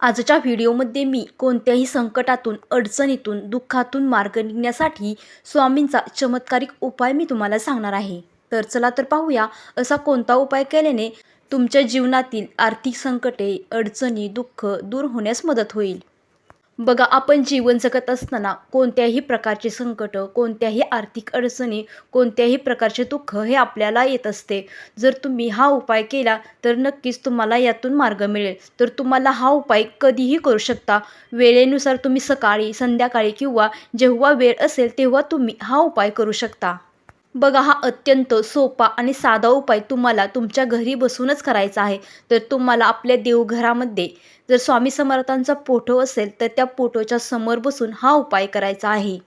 आजच्या व्हिडिओमध्ये मी कोणत्याही संकटातून अडचणीतून दुःखातून मार्ग निघण्यासाठी स्वामींचा चमत्कारिक उपाय मी तुम्हाला सांगणार आहे. तर चला तर पाहूया असा कोणता उपाय केल्याने तुमच्या जीवनातील आर्थिक संकटे अडचणी दुःख दूर होण्यास मदत होईल. बघा आपण जीवन जगत असताना कोणत्याही प्रकारचे संकट कोणत्याही आर्थिक अडचणी कोणत्याही प्रकारचे दुःख हे आपल्याला येत असते. जर तुम्ही हा उपाय केला तर नक्कीच तुम्हाला यातून मार्ग मिळेल. तर तुम्हाला हा उपाय कधीही करू शकता. वेळेनुसार तुम्ही सकाळी संध्याकाळी किंवा जेव्हा वेळ असेल तेव्हा तुम्ही हा उपाय करू शकता. बघा हा अत्यंत सोपा आणि साधा उपाय तुम्हाला तुमच्या घरी बसूनच करायचा आहे. तर तुम्हाला आपल्या देवघरामध्ये जर स्वामी समर्थांचा फोटो असेल तर त्या फोटोच्या समोर बसून हा उपाय करायचा आहे.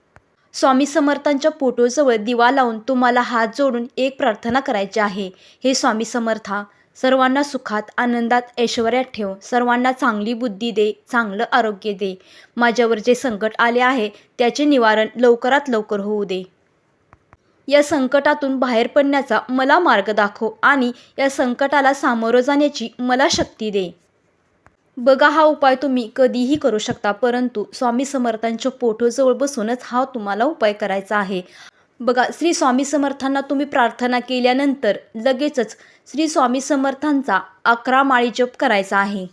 स्वामी समर्थांच्या फोटोजवळ दिवा लावून तुम्हाला हात जोडून एक प्रार्थना करायची आहे. हे स्वामी समर्था सर्वांना सुखात आनंदात ऐश्वर्यात ठेव. सर्वांना चांगली बुद्धी दे चांगलं आरोग्य दे. माझ्यावर जे संकट आले आहे त्याचे निवारण लवकरात लवकर होऊ दे. या संकटातून बाहेर पडण्याचा मला मार्ग दाखव आणि या संकटाला सामोरं जाण्याची मला शक्ती दे. बघा हा उपाय तुम्ही कधीही करू शकता परंतु स्वामी समर्थांच्या पोटोजवळ बसूनच हा तुम्हाला उपाय करायचा आहे. बघा श्री स्वामी समर्थांना तुम्ही प्रार्थना केल्यानंतर लगेचच श्री स्वामी समर्थांचा अकरा माळी जप करायचा आहे.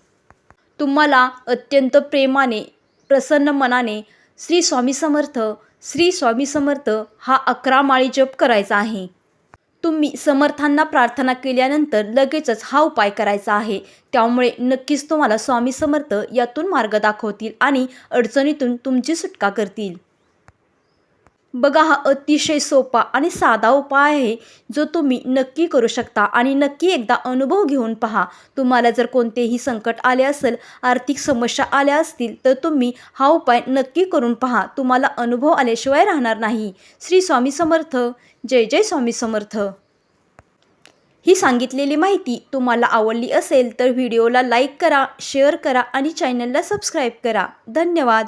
तुम्हाला अत्यंत प्रेमाने प्रसन्न मनाने श्री स्वामी समर्थ श्री स्वामी समर्थ हा अकरा माळी जप करायचा आहे. तुम्ही समर्थांना प्रार्थना केल्यानंतर लगेचच हा उपाय करायचा आहे. त्यामुळे नक्कीच तुम्हाला स्वामी समर्थ यातून मार्ग दाखवतील आणि अडचणीतून तुमची सुटका करतील. बघा हा अतिशय सोपा आणि साधा उपाय आहे जो तुम्ही नक्की करू शकता आणि नक्की एकदा अनुभव घेऊन पहा. तुम्हाला जर कोणतेही संकट आले असेल आर्थिक समस्या आल्या असतील तर तुम्ही हा उपाय नक्की करून पहा. तुम्हाला अनुभव आल्याशिवाय राहणार नाही. श्री स्वामी समर्थ. जय जय स्वामी समर्थ. ही सांगितलेली माहिती तुम्हाला आवडली असेल तर व्हिडिओला लाईक करा शेअर करा आणि चॅनलला सबस्क्राईब करा. धन्यवाद.